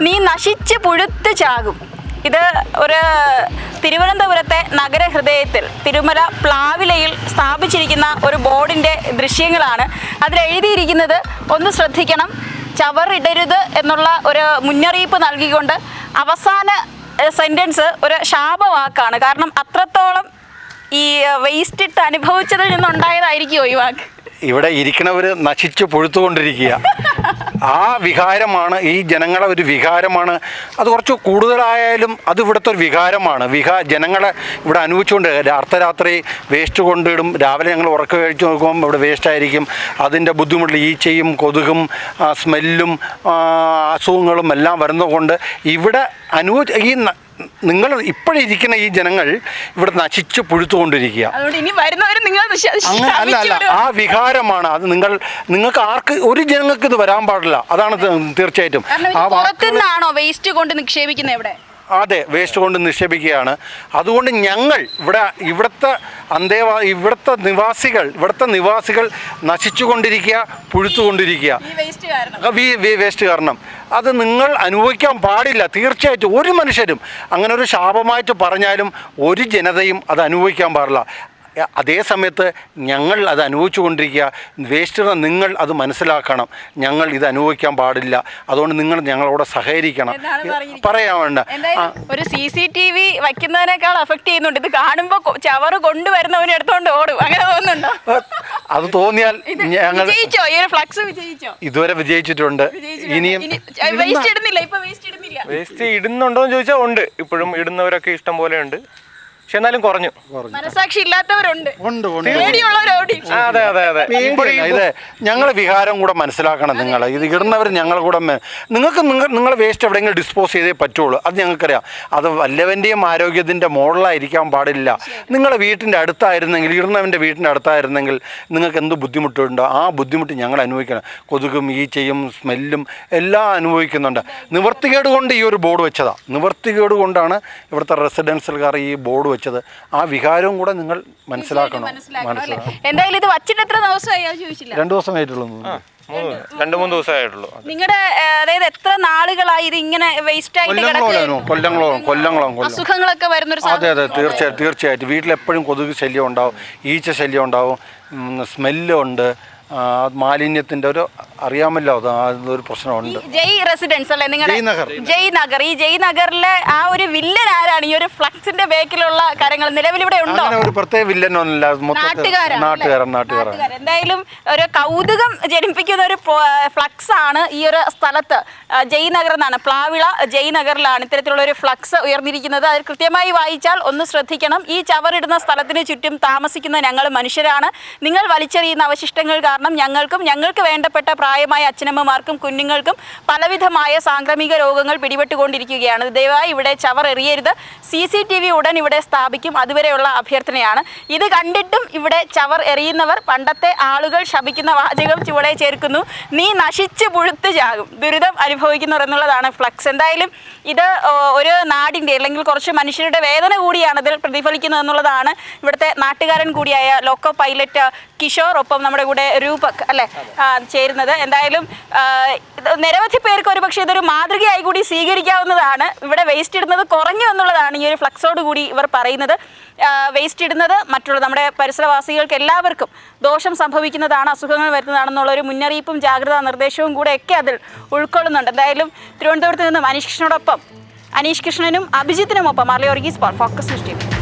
നീ നശിച്ച് പുഴുത്ത് ചാകും. ഇത് ഒരു തിരുവനന്തപുരത്തെ നഗരഹൃദയത്തിൽ തിരുമല പ്ലാവിലയിൽ സ്ഥാപിച്ചിരിക്കുന്ന ഒരു ബോർഡിന്റെ ദൃശ്യങ്ങളാണ്. അതിലെഴുതിയിരിക്കുന്നത് ഒന്ന് ശ്രദ്ധിക്കണം ചവറിടരുത് എന്നുള്ള ഒരു മുന്നറിയിപ്പ് നൽകിക്കൊണ്ട് അവസാന സെന്റൻസ് ഒരു ശാപവാക്കാണ്. കാരണം അത്രത്തോളം ഈ വേസ്റ്റ് ഇട്ട് അനുഭവിച്ചതിൽ നിന്നുണ്ടായതായിരിക്കുമോ ഈ വാക്ക്? ഇവിടെ ഇരിക്കണവർ നശിച്ചു പൊഴുത്തുകൊണ്ടിരിക്കുക. ആ വികാരമാണ് ഈ ജനങ്ങളെ ഒരു വികാരമാണ്. അത് കുറച്ച് കൂടുതലായാലും അത് ഇവിടുത്തെ ഒരു വികാരമാണ്. വികാ ജനങ്ങളെ ഇവിടെ അനുഭവിച്ചുകൊണ്ട് അർദ്ധരാത്രി വേസ്റ്റ് കൊണ്ടിടും. രാവിലെ ഞങ്ങൾ ഉറക്കം കഴിച്ചു നോക്കുമ്പോൾ ഇവിടെ വേസ്റ്റ് ആയിരിക്കും. അതിന്റെ ബുദ്ധിമുട്ടിൽ ഈച്ചയും കൊതുകും സ്മെല്ലും അസുഖങ്ങളും എല്ലാം വരുന്നതുകൊണ്ട് ഇവിടെ അനുഭവിച്ച് ഈ നിങ്ങൾ ഇപ്പോഴിരിക്കുന്ന ഈ ജനങ്ങൾ ഇവിടെ നശിച്ചു പുഴുത്തുകൊണ്ടിരിക്കുക. അങ്ങനെ അല്ല അല്ല ആ വികാരമാണ്. അത് നിങ്ങൾ നിങ്ങൾക്ക് ആർക്ക് ഒരു ജനങ്ങൾക്ക് ഇത് വരാൻ പാടില്ല. അതാണ് തീർച്ചയായിട്ടും. കാരണം ആ പുറത്തുനിന്നാണോ വേസ്റ്റ് കൊണ്ട് നിക്ഷേപിക്കുന്നത് ഇവിടെ? അതെ വേസ്റ്റ് കൊണ്ട് നിക്ഷേപിക്കുകയാണ്. അതുകൊണ്ട് ഞങ്ങൾ ഇവിടെ ഇവിടുത്തെ അന്തേവാ ഇവിടുത്തെ നിവാസികൾ ഇവിടുത്തെ നിവാസികൾ നശിച്ചുകൊണ്ടിരിക്കുക പുഴുത്തുകൊണ്ടിരിക്കുക. വേസ്റ്റ് കാരണം. അത് നിങ്ങൾ അനുഭവിക്കാൻ പാടില്ല. തീർച്ചയായിട്ടും ഒരു മനുഷ്യരും അങ്ങനെ ഒരു ശാപമായിട്ട് പറഞ്ഞാലും ഒരു ജനതയും അത് അനുഭവിക്കാൻ പാടില്ല. അതേ സമയത്ത് ഞങ്ങൾ അത് അനുഭവിച്ചു കൊണ്ടിരിക്കുക. വേസ്റ്റ് നിങ്ങൾ അത് മനസ്സിലാക്കണം. ഞങ്ങൾ ഇത് അനുഭവിക്കാൻ പാടില്ല. അതുകൊണ്ട് നിങ്ങൾ ഞങ്ങളോട് സഹകരിക്കണം. പറയാൻ വേണ്ട. ഒരു സി സി ടി വി വയ്ക്കുന്നതിനേക്കാൾ അഫക്റ്റ് ചെയ്യുന്നുണ്ട്. ഇത് കാണുമ്പോൾ ചവറ് കൊണ്ടുവരുന്നവനെടുത്തോണ്ട് ഓടും. അങ്ങനെ തോന്നുന്നുണ്ടോ? അത് തോന്നിയാൽ ഞങ്ങൾ വിജയിച്ചോ? ഈ ഒരു ഫ്ലക്സ് വിജയിച്ചോ? ഇതുവരെ വിജയിച്ചിട്ടുണ്ട്. ഇനിയും വേസ്റ്റ് ഇടുന്നില്ല. ഇപ്പൊ വേസ്റ്റ് ഇടുന്നില്ല. വേസ്റ്റ് ഇടുന്നുണ്ടോ എന്ന് ചോദിച്ചാൽ ഉണ്ട്. ഇപ്പോഴും ഇടുന്നവരൊക്കെ ഇഷ്ടം പോലെ ഉണ്ട്. പക്ഷെ എന്നാലും കുറഞ്ഞു. മനസാക്ഷി ഇല്ലാത്തവരുണ്ട്. പേടിയുള്ളവരോടി അതെ അതെ അതെ. ഇത് ഞങ്ങളെ വികാരം കൂടെ മനസ്സിലാക്കണം നിങ്ങൾ. ഇത് ഇടുന്നവർ ഞങ്ങൾ കൂടെ നിങ്ങൾക്ക് നിങ്ങൾ നിങ്ങളെ വേസ്റ്റ് എവിടെയെങ്കിലും ഡിസ്പോസ് ചെയ്തേ പറ്റുള്ളൂ. അത് ഞങ്ങൾക്കറിയാം. അത് വല്ലവന്റെയും ആരോഗ്യത്തിന്റെ മോഡലായിരിക്കാൻ പാടില്ല. നിങ്ങളെ വീട്ടിന്റെ അടുത്തായിരുന്നെങ്കിൽ ഇടുന്നവന്റെ വീട്ടിന്റെ അടുത്തായിരുന്നെങ്കിൽ നിങ്ങൾക്ക് എന്ത് ബുദ്ധിമുട്ടുണ്ടോ? ആ ബുദ്ധിമുട്ട് ഞങ്ങൾ അനുഭവിക്കണം. കൊതുകും ഈച്ചയും സ്മെല്ലും എല്ലാം അനുഭവിക്കുന്നുണ്ട്. നിവർത്തികേട് കൊണ്ട് ഈ ഒരു ബോർഡ് വെച്ചതാണ് നിവർത്തികേട് കൊണ്ടാണ് ഇവിടുത്തെ റെസിഡൻസിൽക്കാർ ഈ ബോർഡ് വെച്ചത്. ആ വികാരവും കൂടെ നിങ്ങൾ മനസ്സിലാക്കണം. മനസ്സിലാക്കണം മനസ്സിലാക്കണം ഇത് വച്ചിട്ട് എത്ര ദിവസമായി അത് ചോദിച്ചില്ല. രണ്ടു ദിവസം ആയിട്ടുള്ളൂ രണ്ടു മൂന്ന് ദിവസമായിട്ടുള്ളൂ. നിങ്ങളുടെ അതായത് എത്ര നാളുകളായി ഇത് ഇങ്ങനെ വേസ്റ്റ് ആയിട്ട് കൊല്ലങ്ങളോളം കിടക്കുകയാണ്? കൊല്ലങ്ങളോളം കൊല്ലങ്ങളോളം കൊല്ലം അസുഖങ്ങളൊക്കെ വരുന്നൊരു അതെ അതെ തീർച്ചയായിട്ടും തീർച്ചയായിട്ടും. വീട്ടിലെപ്പോഴും കൊതുക് ശല്യം ഉണ്ടാവും ഈച്ച ശല്യം ഉണ്ടാവും സ്മെല്ലുണ്ട് മാലിന്യത്തിന്റെ ഒരു അറിയാമല്ലോ അത് അതൊരു പ്രശ്നമുണ്ട്. ജയ് റെസിഡൻസ് അല്ലേ നിങ്ങളുടെ ജയ് നഗർ. ഈ ജയ് നഗറിലെ ആ ഒരു വില്ലൻ ആരാണ്? ഈ ഒരു ഫ്ലക്സിന്റെ ബേക്കിലുള്ള കാര്യങ്ങൾ നിലവിൽ ഇവിടെ ഉണ്ടോ? അങ്ങനെ ഒരു പ്രത്യേക വില്ലനൊന്നുമില്ല ഒന്നല്ല നാട്ടുകാരൻ നാട്ടുകാരൻ. എന്തായാലും ഒരു കൗതുകം ജനിപ്പിക്കുന്ന ഒരു ഫ്ലക്സ് ആണ് ഈ ഒരു സ്ഥലത്ത്. ജയ് നഗർ എന്നാണ്. പ്ലാവിള ജയ് നഗറിലാണ് ഇത്തരത്തിലുള്ള ഒരു ഫ്ലക്സ് ഉയർന്നിരിക്കുന്നത്. അത് കൃത്യമായി വായിച്ചാൽ ഒന്ന് ശ്രദ്ധിക്കണം. ഈ ചവറിടുന്ന സ്ഥലത്തിന് ചുറ്റും താമസിക്കുന്ന ഞങ്ങൾ മനുഷ്യരാണ്. നിങ്ങൾ വലിച്ചെറിയുന്ന അവശിഷ്ടങ്ങൾ കാരണം ഞങ്ങൾക്കും ഞങ്ങൾക്ക് വേണ്ടപ്പെട്ട പ്രായമായ അച്ഛനമ്മമാർക്കും കുഞ്ഞുങ്ങൾക്കും പലവിധമായ സാംക്രമിക രോഗങ്ങൾ പിടിപെട്ടുകൊണ്ടിരിക്കുകയാണ്. ദയവായി ഇവിടെ ചവർ എറിയരുത്. സി സി ടി വി ഉടൻ ഇവിടെ സ്ഥാപിക്കും. അതുവരെയുള്ള അഭ്യർത്ഥനയാണ്. ഇത് കണ്ടിട്ടും ഇവിടെ ചവർ എറിയുന്നവർ പണ്ടത്തെ ആളുകൾ ശപിക്കുന്ന വാചകം ചുവടെ ചേർക്കുന്നു. നീ നശിച്ച് പുഴുത്ത് ചാകും. ദുരിതം അനുഭവിക്കുന്നവർ എന്നുള്ളതാണ് ഫ്ലക്സ്. എന്തായാലും ഇത് ഒരു നാടിന്റെ അല്ലെങ്കിൽ കുറച്ച് മനുഷ്യരുടെ വേദന കൂടിയാണ് ഇതിൽ പ്രതിഫലിക്കുന്നത് എന്നുള്ളതാണ് ഇവിടുത്തെ നാട്ടുകാരൻ കൂടിയായ ലോക്കോ പൈലറ്റ് കിഷോർ. ഒപ്പം നമ്മുടെ കൂടെ രൂപക് അല്ലേ? ചേരുന്നത്. എന്തായാലും നിരവധി പേർക്ക് ഒരു പക്ഷേ ഇതൊരു മാതൃകയായി കൂടി സ്വീകരിക്കാവുന്നതാണ്. ഇവിടെ വേസ്റ്റ് ഇടുന്നത് കുറഞ്ഞു എന്നുള്ളതാണ് ഈ ഒരു ഫ്ലക്സോട് കൂടി ഇവർ പറയുന്നത്. വേസ്റ്റ് ഇടുന്നത് മറ്റുള്ള നമ്മുടെ പരിസരവാസികൾക്ക് എല്ലാവർക്കും ദോഷം സംഭവിക്കുന്നതാണ് അസുഖങ്ങൾ വരുന്നതാണെന്നുള്ള ഒരു മുന്നറിയിപ്പും ജാഗ്രതാ നിർദ്ദേശവും കൂടെ ഒക്കെ അതിൽ ഉൾക്കൊള്ളുന്നുണ്ട്. എന്തായാലും തിരുവനന്തപുരത്ത് നിന്നും അനീഷ് കൃഷ്ണനോടൊപ്പം അനീഷ് കൃഷ്ണനും അഭിജിത്തിനുമൊപ്പം അർലിയോർഗീസ് ഫോക്കസ് സൃഷ്ടിക്കും